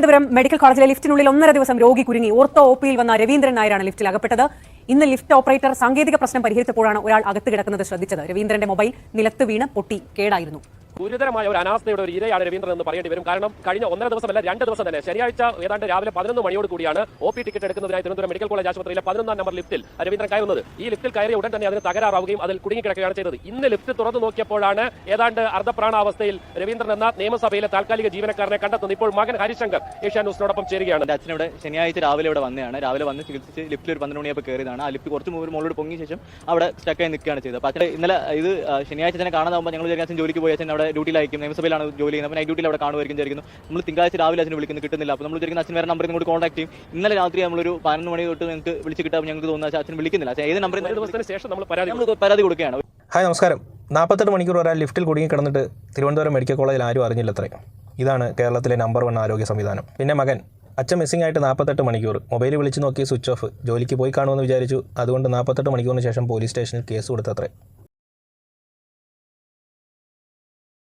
Thiruvananthapuram medical കോളേജിലെ ലിഫ്റ്റിനുള്ളിൽ ഒന്നര ദിവസം രോഗി കുരുങ്ങി. ഓർത്തോ ഒ പിയിൽ വന്ന രവീന്ദ്രൻ നായരാണ് ലിഫ്റ്റിൽ അകപ്പെട്ടത്. ഇന്ന് ലിഫ്റ്റ് ഓപ്പറേറ്റർ സാങ്കേതിക പ്രശ്നം പരിഹരിച്ചപ്പോഴാണ് ഒരാൾ അകത്ത് കിടക്കുന്നത് ശ്രദ്ധിച്ചത്. രവീന്ദ്രന്റെ മൊബൈൽ നിലത്ത് വീണ് പൊട്ടി കേടായിരുന്നു. ഗുരുതരമായ ഒരു അനാസ്ഥയുടെ ഒരു ഇരയാണ് രവീന്ദ്രൻ എന്ന് പറയേണ്ടി വരും. കാരണം കഴിഞ്ഞ ഒന്നര ദിവസമല്ല രണ്ട് ദിവസം തന്നെ ശനിയാഴ്ച ഏതാണ്ട് രാവിലെ പതിനൊന്ന് മണിയോട് കൂടിയാണ് ഒ പി ടിക്കറ്റ് എടുക്കുന്നതിനായി തിരുവനന്തപുരം മെഡിക്കൽ കോളേജ് ആശുപത്രിയിലെ പതിനൊന്നാം നമ്പർ ലിഫ്റ്റിൽ രവീന്ദ്രൻ കയറുന്നത്. ഈ ലിഫ്റ്റിൽ കയറിയ ഉടൻ തന്നെ അതിന് തകരാറാവുകയും അതിൽ കുടുങ്ങിക്കിടക്കുകയാണ് ചെയ്തത്. ഇന്ന് ലിഫ്റ്റ് തുറന്നു നോക്കിയപ്പോഴാണ് ഏതാണ്ട് അർദ്ധപ്രാണാവസ്ഥയിൽ രവീന്ദ്രൻ എന്ന നിയമസഭയിലെ താൽക്കാലിക ജീവനക്കാരനെ കണ്ടെത്തുന്നത്. ഇപ്പോൾ മകൻ ഹരിശങ്കർ ഏഷ്യാ ന്യൂസിനോടൊപ്പം ചേരുകയാണ്. ഇവിടെ ശനിയാഴ്ച രാവിലെ ഇവിടെ വന്നതാണ്. രാവിലെ വന്ന് ചികിത്സിച്ച് ലിഫ്റ്റിൽ ഒരു പന്ത്രണ്ട് മണിയപ്പോൾ കയറിയതാണ്. ആ ലിഫ്റ്റ് കുറച്ച് മുമ്പ് മുകളിലോട്ട് പൊങ്ങിയ ശേഷം അവിടെ സ്റ്റക്കായി നിൽക്കുകയാണ് ചെയ്തത്. അപ്പോൾ അച്ഛൻ ഇന്നലെ ഇത് ശനിയാഴ്ച തന്നെ കാണാതാകുമ്പോൾ ഞങ്ങൾ അച്ഛൻ ജോലിക്ക് പോയി അച്ഛൻ അവിടെ ഡ്യൂട്ടിയിലായിരിക്കും നിയമസഭയിലാണ് ജോലി ചെയ്യുന്നത്. അപ്പോൾ നൈറ്റ് ഡ്യൂട്ടിയിൽ അവിടെ കാണുമായിരിക്കും വിചാരിക്കുന്നു. നമ്മൾ തിങ്കളാഴ്ച രാവിലെ അച്ഛനെ വിളിക്കുന്നു കിട്ടുന്നില്ല. അപ്പോൾ നമ്മൾ വിചാരിക്കുന്ന അച്ഛൻ വേറെ നമ്പറിൽ കൂടി കോൺടാക്ട് ചെയ്യും. ഇന്നലെ രാത്രി നമ്മളൊരു പതിനൊന്ന് മണി തൊട്ട് നിങ്ങൾക്ക് വിളിച്ച് കിട്ടാൻ ഞങ്ങൾക്ക് തോന്നുന്ന. അച്ഛൻ വിളിക്കുന്നില്ല. അച്ഛൻ ഏത് നമ്പർ ദിവസത്തിന് ശേഷം നമ്മൾ പരാതി നമ്മൾ പരാതി കൊടുക്കുകയാണ്. ഹായ് നമസ്കാരം. നാൽപ്പത്തെട്ട് മണിക്കൂർ ഒരാൾ ലിഫ്റ്റിൽ കുടുങ്ങി കിടന്നിട്ട് തിരുവനന്തപുരം മെഡിക്കൽ കോളേജിൽ ആരും അറിഞ്ഞില്ല അറിഞ്ഞില്ലത്രേ. ഇതാണ് കേരളത്തിലെ നമ്പർ വൺ ആരോഗ്യ സംവിധാനം. പിന്നെ മകൻ അച്ഛൻ മിസ്സിംഗ് ആയിട്ട് നാൽപ്പത്തെട്ട് മണിക്കൂർ. മൊബൈൽ വിളിച്ച് നോക്കി സ്വിച്ച് ഓഫ് ജോലിക്ക് പോയി കാണുമെന്ന് വിചാരിച്ചു. അതുകൊണ്ട് നാൽപ്പത്തെട്ട് മണിക്കൂറിന് ശേഷം പോലീസ് സ്റ്റേഷനിൽ കേസ് കൊടുത്തത്രേ.